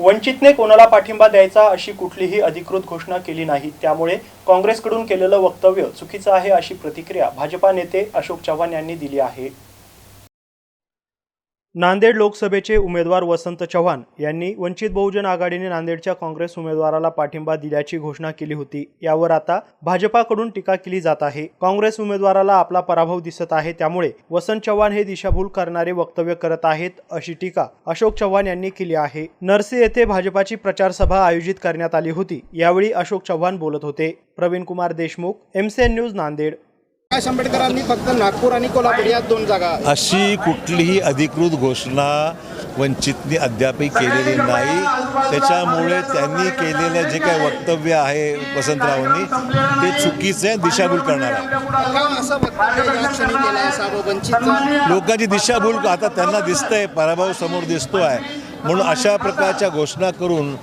वंचितने कोणाला पाठिंबा द्यायचा अशी कुठलीही अधिकृत घोषणा केली नाही. त्यामुळे काँग्रेसकडून केलेलं वक्तव्य चुकीचं आहे अशी प्रतिक्रिया भाजपा नेते अशोक चव्हाण यांनी दिली आहे. नांदेड लोकसभेचे उमेदवार वसंत चव्हाण यांनी वंचित बहुजन आघाडीने नांदेडच्या काँग्रेस उमेदवाराला पाठिंबा दिल्याची घोषणा केली होती. यावर आता भाजपाकडून टीका केली जात आहे. काँग्रेस उमेदवाराला आपला पराभव दिसत आहे त्यामुळे वसंत चव्हाण हे दिशाभूल करणारे वक्तव्य करत आहेत अशी टीका अशोक चव्हाण यांनी केली आहे. नरसी येथे भाजपाची प्रचार सभा आयोजित करण्यात आली होती. यावेळी अशोक चव्हाण बोलत होते. Praveen Kumar Deshmukh MCN news Nanded. प्रकाश आंबेडकरांनी फक्त नागपूर आणि कोल्हापूर या दोन जागा. अशी कुठलीही अधिकृत घोषणा वंचितनी अद्यापही केलेली नाही. त्याच्यामुळे त्यांनी केलेलं जे काही वक्तव्य आहे वसंतरावांनी ते चुकीचं आहे दिशाभूल करणार आहे. लोकांची दिशाभूल आता त्यांना दिसतंय पराभव समोर दिसतो आहे म्हणून अशा प्रकारच्या घोषणा करून